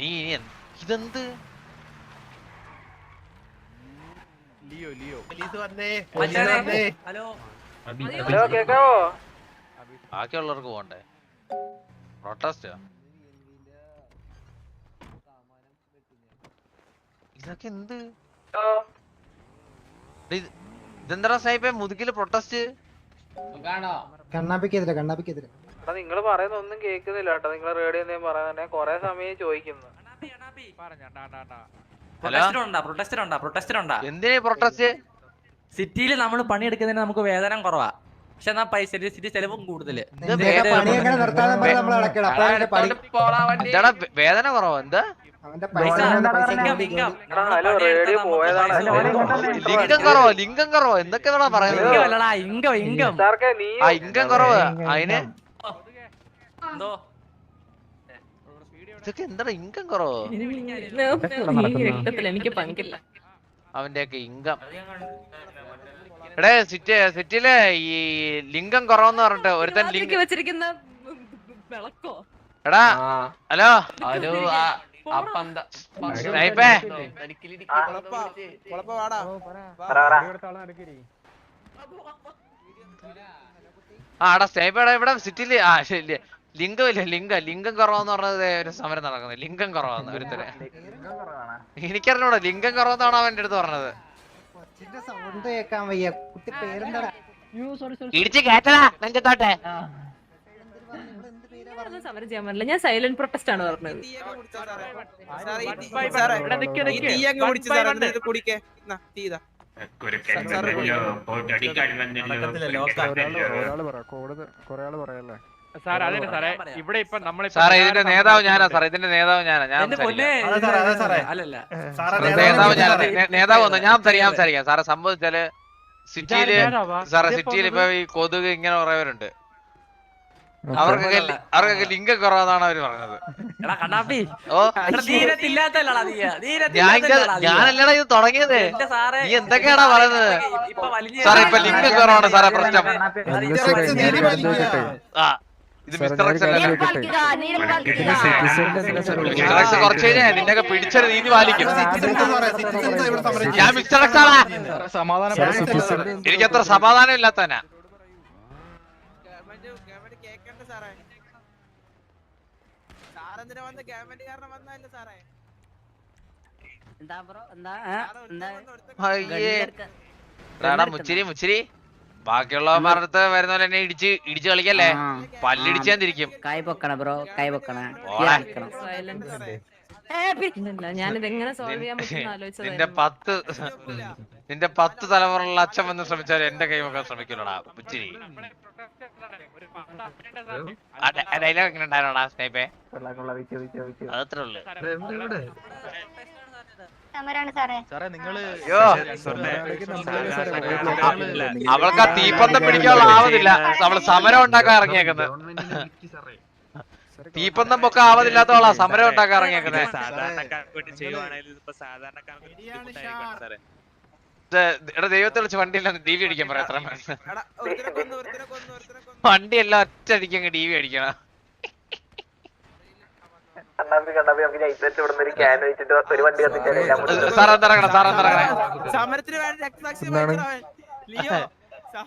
നീ ഇനി എന്ത്- ഇതെന്ത് ലിയോ ലിയോ ഹലോ ഹലോ കേക്കാവോ ബാക്കിയുള്ളവർക്ക് പോണ്ടേ പ്രൊട്ടസ്റ്റ് ഇതൊക്കെ എന്ത്? ഇത്- ഇതെന്താ സാഹിബേ മുതുകിൽ പ്രൊട്ടസ്റ്റ് കണ്ണാപ്പിക്കെതിരെ കണ്ണാപ്പിക്കെതിരെ എടാ നിങ്ങൾ പറയുന്ന ഒന്നും കേൾക്കുന്നില്ല കേട്ടോ. നിങ്ങൾ റേഡിയോ എന്തെങ്കിലും പറയുന്നേ കൊറേ സമയം ചോദിക്കുന്നു. എന്തിനാ പ്രൊട്ടസ്റ്റ്? സിറ്റിയിൽ നമ്മൾ പണിയെടുക്കുന്നതിന് നമുക്ക് വേതനം കുറവാ. പക്ഷെ എന്നാ പൈസ സിറ്റി ചെലവും കൂടുതൽ. വേ- വേദന കുറവോ. എന്താ. ലിംഗം കുറവോ ലിംഗം കുറവോ. എന്തൊക്കെ പറയുന്നത്? ഇൻകം കുറവ്. അതിന് എന്തോ? ഇതൊക്കെ എന്താ ഇൻകം കുറവോ? രക്തത്തിൽ എനിക്ക് പങ്കില്ല. അവന്റെയൊക്കെ ഇൻകം എടേ സിറ്റി സിറ്റിയിലെ ഈ ലിംഗം കുറവെന്ന് പറഞ്ഞിട്ട് ഒരുത്തൻ രാത്രിക്ക് ലിംഗം വെച്ചിരിക്കുന്ന വിളക്കോ? എടാ ഹലോ? ഹലോ സ്നൈപ്പേ? ആ എടാ സ്നൈപ്പേടാ ഇവിടെ സിറ്റിയിൽ ആ ശരി. ലിംഗം ഇല്ല ലിംഗം ലിംഗം കുറവെന്ന് പറഞ്ഞത് ഒരു സമരം നടക്കുന്നത് ലിംഗം കുറവാന്ന് ഒരുത്തരെ എനിക്കറിഞ്ഞൂടാ ലിംഗം കുറവെന്നാണ് അവന്റെ അടുത്ത് പറഞ്ഞത്. കൊച്ചിന്റെ ആൾ കേക്കാൻ വയ്യ. കുട്ടി പേരെന്താ? ഇടിച്ച് കേട്ടടാ നെഞ്ചത്തോട്ടെ. ഞാനൊന്നും സമരം ചെയ്യാൻ പറ്റില്ല. ഞാൻ സൈലന്റ് പ്രൊട്ടസ്റ്റ് ആണ് പറഞ്ഞത്. സാർ സാറേ ഇവിടെ ഇപ്പൊ നമ്മളെ സാറേ ഇതിന്റെ നേതാവ് ഞാനാ സാറേ ഇതിന്റെ നേതാവ് ഞാനാ ഞാൻ നേതാവ് ഞാൻ നേതാവ് വന്നു ഞാൻ സംസാരിക്കാം ഞാൻ സംസാരിക്കാം സാറെ സംഭവിച്ചാൽ സിറ്റിയിൽ സാറേ സിറ്റിയിൽ ഇപ്പൊ ഈ കൊതുക് ഇങ്ങനെ കുറേവരുണ്ട് അവർക്കൊക്കെ അവർക്കൊക്കെ ലിംഗ കുറവാന്നാണ് അവർ പറഞ്ഞത്. ഞാനല്ലടാ ഇത് തുടങ്ങിയത്. നീ എന്തൊക്കെയാടാ പറയുന്നത്? ഇപ്പൊ വലിഞ്ഞ് സാറേ ഇപ്പൊ ലിങ്ക് കുറവാണ് സാറേ പ്രശ്നം. ആ. മിസ്റ്റർ മിസ്റ്റർ കുറച്ച് കഴിഞ്ഞാൽ നിന്നൊക്കെ പിടിച്ചൊരു നീതി പാലിക്കും. ഞാൻ മിസ്റ്റർ എക്സ് ആണാ എനിക്ക് അത്ര സമാധാനം ഇല്ലാത്തന എന്താ ബ്രോ എന്താ മുച്ചിരി മുച്ചിരി. ബാക്കിയുള്ളവന്മാരുടെ വരുന്ന പോലെ എന്നെ ഇടിച്ച് ഇടിച്ച് കളിക്കല്ലേ? പല്ലിടിച്ചാൻ തിരിക്കും കൈ പൊക്കണ ബ്രോ കൈ പൊക്കണ. നിന്റെ പത്ത് നിന്റെ പത്ത് തലമുറയുള്ള അച്ഛൻ വന്ന് ശ്രമിച്ചാൽ എന്റെ കൈ വെക്കാൻ ശ്രമിക്കില്ലടാ മുച്ചിരി ഡയലോഗ് എങ്ങനെ ഉണ്ടായിരുന്നോടാ സ്നേപ്പേ അതത്രേ ഉള്ളു. സമരാണ് സാറേ അയ്യോ അവൾക്ക് ആ തീപ്പന്തം പിടിക്കാനുള്ള ആവതില്ല അവൾ സമരം ഉണ്ടാക്കാൻ ഇറങ്ങിയേക്കുന്നത് തീപ്പന്തം പൊക്കെ ആവതില്ലാത്തവളാ സമരം ഉണ്ടാക്കാൻ ഇറങ്ങിയേക്കുന്നത് എടാ ദൈവത്തെ വിളിച്ച് വണ്ടി വണ്ടിയില്ല ടി വി അടിക്കാൻ പറയാം വണ്ടി എല്ലാം ഒറ്റ അടിക്കങ്ങ് ടി വി അടിക്കണം കണ്ണാപ്പി കണ്ണാപ്പി നമുക്ക് നൈറ്റ് ഇവിടെ ഒരു ക്യാൻ വെച്ചിട്ട് ഒരു വണ്ടി കത്തിച്ചാലേ സാർ എന്തിറങ്ങണം സാർ എന്തിറങ്ങണേ സമരത്തിന് വേണ്ടി രക്തസാക്ഷി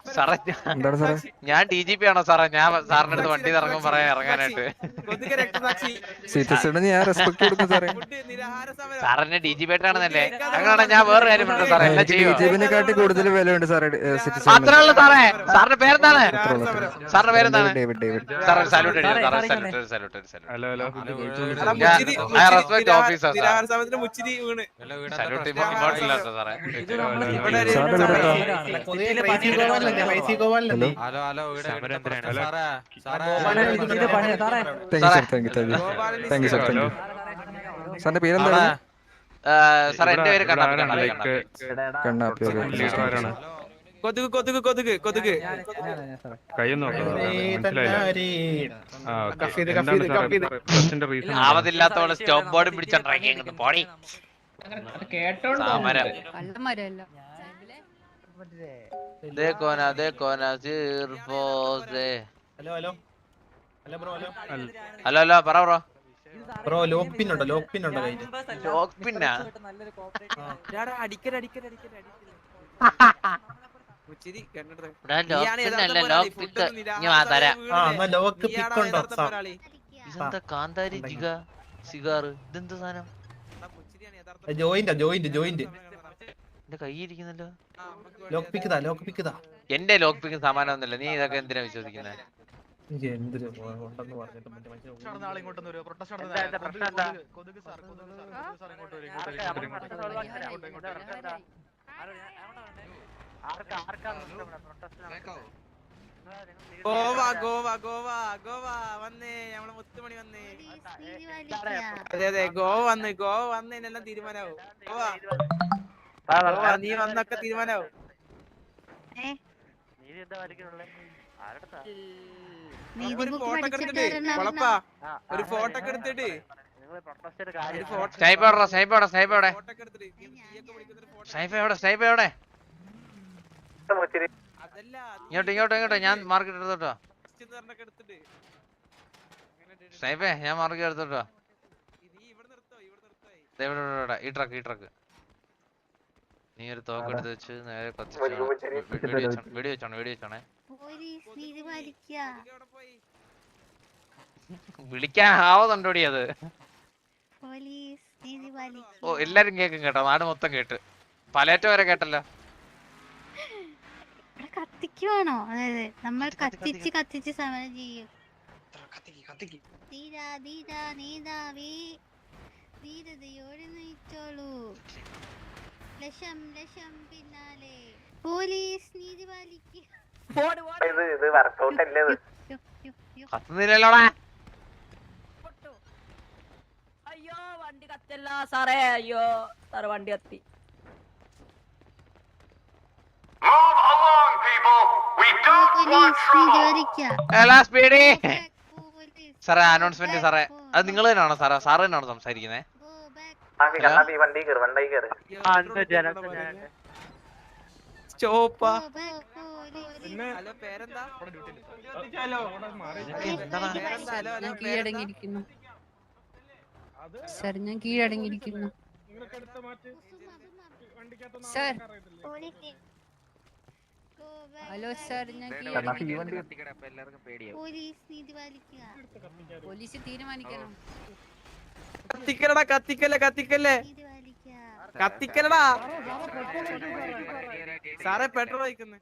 സാറേ ഞാൻ- ഞാൻ ഡി ജി പി ആണോ സാറേ? ഞാൻ സാറിന്റെ അടുത്ത് വണ്ടി ഇറങ്ങും പറയാൻ ഇറങ്ങാനായിട്ട്. സാറിന്റെ ഡി ജി പി ആയിട്ടാണെന്നല്ലേ അങ്ങനെയാണ് ഞാൻ വേറെ കാര്യം പറഞ്ഞു സാറേ എല്ലാം കൂടുതൽ വിലയുണ്ട് സാറേ സാറേ. സാറിന്റെ പേരെന്താണ്? സാറിന്റെ പേരെന്താണ്? സാറേ സാലൂട്ട് സാലൂട്ട് സാലൂട്ട് സല്യൂട്ട് ഓഫീസർ സാലൂട്ട് സാറേ. സാറേ, salute salute salute hello? Hello ഇവിടെ സാറേ thank you sir thank you സാറിന്റെ പേരെന്താണ്? സാർ എന്റെ പേര് കണ്ണാപ്പി കൊതുക് കൊതുക് കൊതുക് കൊതുക്. കൈ നോക്കാം മനസ്സിലായില്ല. ആ ഓക്കേ. കഫ് ചെയ്ത്, എന്താണ് കഫ് ചെയ്ത്, സാറേ കഫ് ചെയ്ത്. പ്രശ്നത്തിന്റെ റീസൺ ആവതില്ലാത്തവൾ സ്റ്റോപ്പ് ബോർഡ് പിടിച്ചോണ്ടിറങ്ങി പോടി. സമരം ദേ കോന ദേ കോന സിർഫോസേ hello hello hello bro hello hello hello പറ ബ്രോ ബ്രോ ലോക്ക് പിൻ ഉണ്ടോ ലോക്ക് പിൻ ഉണ്ടോ ലോക്ക് പിന്നാ? അടിക്കല അടിക്കല അടിക്കല അടിക്കല മുച്ചിരി കണ്ടിട്ട് ഇവിടെ നീയാണ് ലോക്ക് യഥാർത്ഥ പിന്നല്ല പോരാളി. ലോക്ക് ഫുഡ് പിക്ക് ഒന്നും ഇല്ല. ഇനി വാ തരാം ആ, എന്നാ ലോക്ക് പിക്ക് ഉണ്ടോ ഇതെന്താ കാന്താരി ജിഗ സിഗാറ് ഇതെന്താ സാധനം എടാ, മുച്ചിരിയാണ് യഥാർത്ഥ ജോയിന്റ് ജോയിന്റ് ജോയിന്റ് എന്റെ ലോക്ക് പിക്ക് താ ലോക്ക് പിക്ക് താ എന്റെ ലോക്ക് പിക്ക് സാമാനം ഒന്നുമില്ല നീ ഇതൊക്കെ എന്തിനാ വിശ്വസിക്കുന്നത് ഗോവ ഗോവ ഗോവ ഗോവ വന്നേ. നമ്മളെ മുത്തുമണി വന്നേ. അതെ അതെ ഗോവ വന്ന് ഗോവ വന്നതിനെല്ലാം തീരുമാനാവും. ഗോവ. നീ വന്നൊക്കെ തീരുമാനാവും. ഒരു ഫോട്ടോ എടുത്തിട്ട് ഒരു ഫോട്ടോ എടുത്തിട്ട്. എവിടെ? എവിടെ? എവിടെ? എവിടെ? എവിടെ? ഇങ്ങോട്ട് ഇങ്ങോട്ട് ഇങ്ങോട്ട്. ഞാൻ മാർക്ക് എടുത്തോട്ടോ. സൈഫേ ഞാൻ മാർക്ക് എടുത്തോട്ടോ. ഇവിടെ. ഈ ട്രക്ക് ഈ ട്രക്ക് നീ ഒരു തോക്ക് എടുത്ത് വെച്ച് നേരെ കത്തിച്ച് വെടി വെച്ചോണം വെടി വെച്ചോണം വിളിക്കാൻ ആവുന്നുണ്ടോടി അത്? ഓ എല്ലാരും കേക്കും കേട്ടോ. നാട് മൊത്തം കേട്ട്. പലേറ്റ വരെ കേട്ടല്ലോ. കത്തിക്കുവാണോ? അതായത് നമ്മൾ കത്തിച്ച് കത്തിച്ച് സമരം ചെയ്യും. ധീരാ ധീരാ നേതാവേ. ധീരതയോടെ നയിച്ചോളൂ ലക്ഷം ലക്ഷം പിന്നാലെ. പോലീസ് നീതി പാലിക്കുക. കത്തുന്നില്ലല്ലോടാ. പൊട്ടു. അയ്യോ വണ്ടി കത്തല്ല സാറേ. അയ്യോ സാറ് വണ്ടി കത്തി. സ്പീഡി. സാറേ അനൗൺസ്മെന്റ് സാറേ. അത് നിങ്ങൾ തന്നെയാണോ സാറേ? സാറ് തന്നെയാണോ സംസാരിക്കുന്നത്. സ്റ്റോപ്പാ ഞാൻ കീഴടങ്ങിയിരിക്കുന്നു സർ ഞാൻ കീഴടങ്ങിയിരിക്കുന്നു സർ ഹലോ സർ ഞാൻ പോലീസ് തീരുമാനിക്കണം കത്തിക്കലടാ കത്തിക്കല്ലേ കത്തിക്കല്ലേ കത്തിക്കലടാ. സാറേ പെട്രോൾ വയ്ക്കുന്നു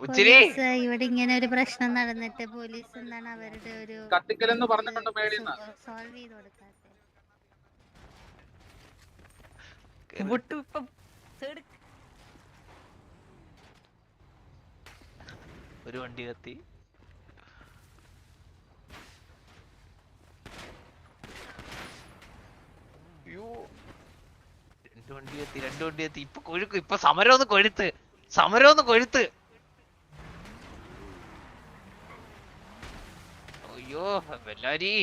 ഉച്ചിരി. ഇവിടെ ഇങ്ങനെ ഒരു പ്രശ്നം നടന്നിട്ട് പോലീസ് എന്താണ് അവരുടെ ഒരു കത്തിക്കലെന്ന് പറഞ്ഞിട്ടുണ്ട് സോൾവ് ചെയ്ത് കൊടുക്കാത്തത് പൊട്ടു ഇപ്പം ഒരു വണ്ടി കത്തി അയ്യോ രണ്ട് വണ്ടി കത്തി ഇപ്പൊ കൊഴുക്ക് ഇപ്പൊ സമരം ഒന്ന് കൊഴുത്ത്. സമരം ഒന്ന് കൊഴുത്ത്. അയ്യോ ബെല്ലാരി.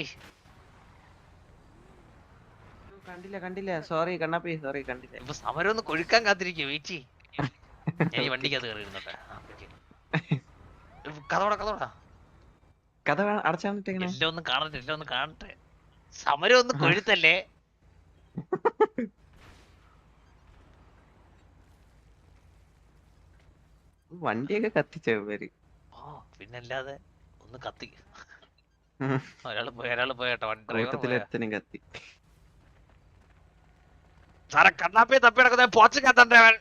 കണ്ടില്ല കണ്ടില്ല. സോറി കണ്ണപ്പി. സോറി കണ്ടില്ല. ഇപ്പൊ സമരം ഒന്ന് കൊഴുക്കാൻ കാത്തിരിക്കും വീച്ചി ഞാൻ ഈ വണ്ടിക്കകത്ത് കയറി ഇരുന്നോട്ടെ കഥ കഥോടാ കഥ അടച്ചാന്നിട്ടെങ്ങനെ എല്ലാം ഒന്ന് കാണട്ടെ എല്ലാം ഒന്ന് കാണട്ടെ. സമരം ഒന്ന് കൊഴുത്തല്ലേ? വണ്ടിയൊക്കെ കത്തിച്ച ഇവർ? ഓ പിന്നല്ലാതെ ഒന്ന് കത്തി. ഒരാൾ പോയി ഒരാൾ പോയട്ടോ കൂട്ടത്തിലെത്തനും കത്തി. സാറെ കണ്ണാപ്പി തപ്പി നടക്കുന്ന പോച്ചക്കത്തണ്ടേ അവൻ.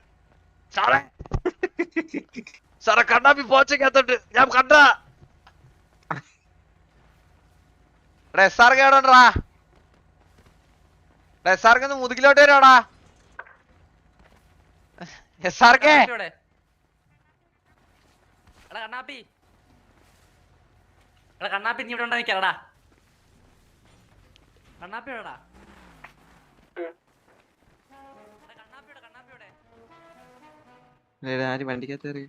സാറേ. സാറെ കണ്ണാപ്പി പോച്ചക്കത്തുണ്ട് ഞാൻ കണ്ട. എസ് ആർ കെ എവിടെ ഉണ്ടാ എസ് ആർ കെ ഒന്ന് മുതുകിലോട്ട് വരാടാ. എസ് ആർ കെ ഇവിടെ എടാ കണ്ണാപ്പി. എടാ കണ്ണാപ്പി നീ ഇവിടെ ഉണ്ടോ നിക്കടാ കണ്ണാപ്പി എവിടാ എടാ ആര് വണ്ടിക്കകത്ത് കയറി?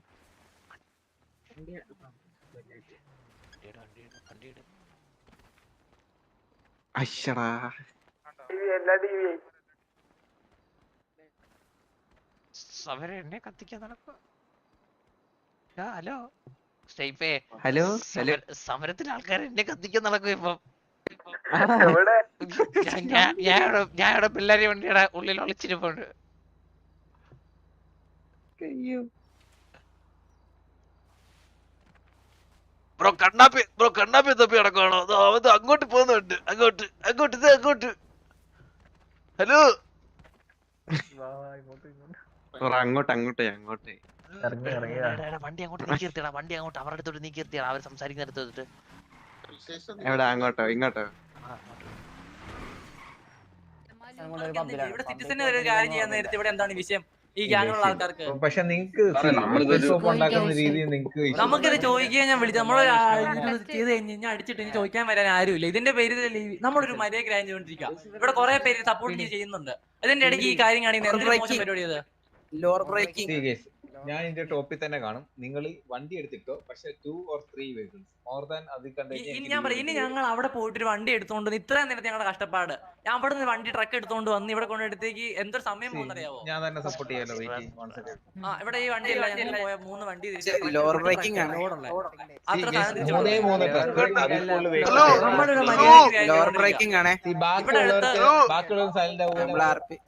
അശ്ശടാ എന്നെ കത്തിക്കാൻ നടക്കുക ഹലോ. സ്റ്റൈപ്പേ hello hello. സമര- സമരത്തിന് ആൾക്കാർ എന്നെ കത്തിക്കാൻ നടക്കും ഇപ്പം. ഞാൻ- ഞാൻ ഞാൻ ഇവിടെ- പിള്ളേരെ വണ്ടിയുടെ ഉള്ളിൽ ഒളിച്ചിരിപ്പുണ്ട്. ബ്രോ കണ്ണാപ്പി ബ്രോ കണ്ണാപ്പി തപ്പി കിടക്കുവാണോ ദാ അവൻ ദാ അങ്ങോട്ട് പോകുന്നുണ്ട്. അങ്ങോട്ട് അങ്ങോട്ട് ഇത് അങ്ങോട്ട്. ഹലോ. അങ്ങോട്ട് അങ്ങോട്ടേ അങ്ങോട്ടേ. വണ്ടി അങ്ങോട്ട് നീക്കി നിർത്തിയടാ വണ്ടി അങ്ങോട്ട് അവരുടെ അടുത്തോട്ട് നീക്കി നിർത്തിയടാ അവർ സംസാരിക്കുന്ന അടുത്തോട്ട് എവിടെ അങ്ങോട്ടോ ഇങ്ങോട്ടോ? ഇവിടെ സിറ്റിസൺ ഒരു കാര്യം ചെയ്യാൻ നേരത്തെ ഇവിടെ എന്താണ് വിഷയം? ഈ ഗ്യാങ്ങുള്ള ആൾക്കാർക്ക്. പക്ഷെ നിങ്ങക്ക് ഉണ്ടാക്കുന്ന രീതി നിങ്ങക്ക് നമുക്കിത് ചോദിക്കാൻ ഞാൻ വിളിച്ചു നമ്മൾ ചെയ്ത് കഴിഞ്ഞ് കഴിഞ്ഞാൽ അടിച്ചിട്ട് ഇനി ചോദിക്കാൻ വരാൻ ആരുമില്ല. ഇതിന്റെ പേരിൽ നമ്മളൊരു മര്യാദ ഗ്രാൻഡ് ചെയ്തോണ്ടിരിക്കുക ഇവിടെ കുറെ പേര് സപ്പോർട്ട് ചെയ്യുന്നുണ്ട്. അതിന്റെ ഇടയ്ക്ക് ഈ കാര്യം കാണിക്കുന്നത് പരിപാടി ലോർ ബ്രേക്കിംഗ് ഞാൻ ഇതിന്റെ ടോപ്പിൽ തന്നെ കാണും. നിങ്ങൾ വണ്ടി എടുത്തിട്ടോ പക്ഷെ two or three vehicles more than അത് കണ്ടു ഇനി ഞാൻ പറയും ഇനി ഞങ്ങൾ അവിടെ പോയിട്ട് ഒരു വണ്ടി എടുത്തോണ്ട് വന്ന് ഇത്രയും നേരത്തെ ഞങ്ങളുടെ കഷ്ടപ്പാട്. ഞാൻ അവിടെ നിന്ന് വണ്ടി ട്രക്ക് എടുത്തോണ്ട് വന്ന് ഇവിടെ കൊണ്ടെടുത്തേക്ക് എന്തൊരു സമയം പോകുന്നറിയാവോ? ഞാൻ തന്നെ സപ്പോർട്ട് ചെയ്യാലോ വെയിറ്റ് ആ ഇവിടെ ഈ വണ്ടി ഞങ്ങൾ പോയ മൂന്ന് വണ്ടി തിരിച്ച് ലോർ ബ്രേക്കിംഗ് ആണ്. അത്ര സാധനം ലോർ ബ്രേക്കിംഗ് ആണ്. ബാക്കിയുള്ള സൈലന്റ് നമ്മൾ ആവുക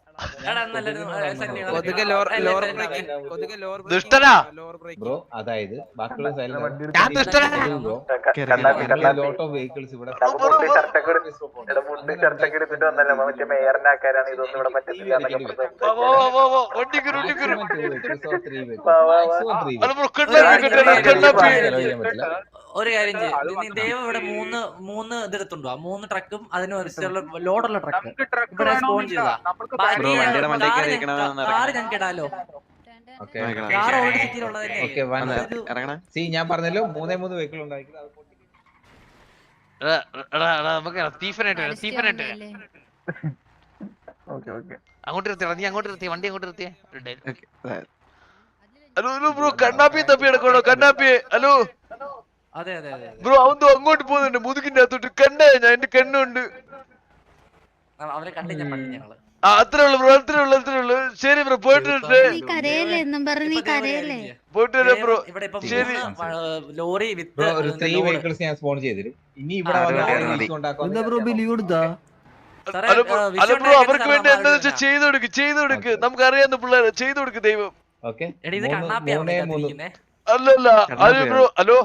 ദുഷ്ടനാ. ബ്രോ അതായത് ബാക്കിയുള്ള. ലോട്ട് ഓഫ് വെഹിക്കിൾസ് ഇവിടെ ഒരു കാര്യം ദൈവം ഇവിടെ മൂന്ന് മൂന്ന് ഇതെടുത്തുണ്ടോ? മൂന്ന് ട്രക്കും അതിന് ലോഡുള്ള ട്രക്ക് ഇവിടെ സ്പോൺ ചെയ്താ ബാക്കി Bro, വണ്ടിയുടെ മണ്ടയ്ക്ക് കാറ് ഇരിക്കണമെന്ന് ഞ- കാറ് ഞങ്ങൾക്ക് ഇടാലോ ഓക്കെ കാർ ഓൾഡ് സിറ്റിയിലുള്ളത് തന്നെ ഇറങ്ങണ. സി ഞാൻ പറഞ്ഞല്ലോ മൂന്നേ മൂന്ന് വെഹിക്കിൾ ഉണ്ടായിരിക്കുന്നത് അത് പൊട്ടി. നമുക്ക് വരാം അങ്ങോട്ട് നീ അങ്ങോട്ട് നിർത്തിയ വണ്ടി അങ്ങോട്ട് നിർത്തിയേ. ഹലോ ഹലോ ബ്രോ തപ്പി എടുക്കണോ ഹലോ. അതെ അതെ അതെ ബ്രോ അവൻ അങ്ങോട്ട് പോകുന്നുണ്ട് മുതുകിന്റെ അകത്തോട്ട് കണ്ടേ ഞാൻ എന്റെ കണ്ണുണ്ട്. അവരെ പണ്ട് ഞങ്ങൾ അത്രേ ഉള്ളു ബ്രോ അത്രേ ഉള്ളു അത്രേ ഉള്ളു ശരി ബ്രോ പോയിട്ട് വരട്ടെ നീ കരയല്ലേ എന്നും പറഞ്ഞ് നീ ഒരു കരയല്ലേ പോയിട്ട് വരാം ബ്രോ ഇവിടെ ഇപ്പൊ ശരി. മൂന്ന് ലോറി ബ്രോ ഒരു വിത്ത് ത്രീ ലോഡ് വെഹിക്കിൾസ് ഞാൻ സ്പോൺ ചെയ്തിരും ഇനി ഇവിടെ വന്ന് അതെ, ആരെങ്കിലും അതെ. issue ഉണ്ടാക്കുമോ എന്താ ബ്രോ ബിലി കൊടുത്താ സാറേ, അല്ല ബ്രോ അല്ല ബ്രോ ഉണ്ടാക്കാൻ അവർക്ക് വേണ്ടി എന്താ വെച്ചാൽ. ചെയ്തു കൊടുക്ക് ചെയ്തു കൊടുക്ക് നമുക്ക് അറിയാവുന്ന പിള്ളേരെ ചെയ്തു കൊടുക്ക് ദൈവം ഓക്കെ എടി ഇത് മൂന്ന്- കണ്ണാപ്പിയാണ് മൂന്നേ മൂന്ന് ഇരിക്കുന്നേ അല്ല ബ്രോ ഹലോ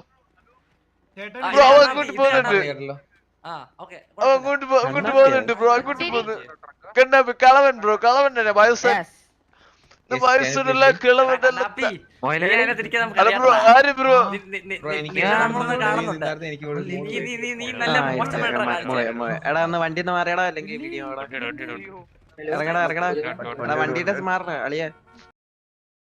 ബ്രോ അവൻ അങ്ങോട്ട് പോകുന്നുണ്ട് കേട്ടല്ലോ അങ്ങോട്ട് അങ്ങോട്ട് പോകുന്നുണ്ട് ബ്രോ അങ്ങോട്ട് പോകുന്നു കണ്ണാപ്പി കളവൻ ബ്രോ കളവൻ തന്നെ കാണിച്ചത്. എടാ ഒന്ന് വണ്ടി ഒന്ന് മാറിയടാ അല്ലെങ്കിൽ വീഡിയോ ഇറങ്ങടാ ഇറങ്ങടാ. എടാ വണ്ടിയുടെ മാറണ അളിയ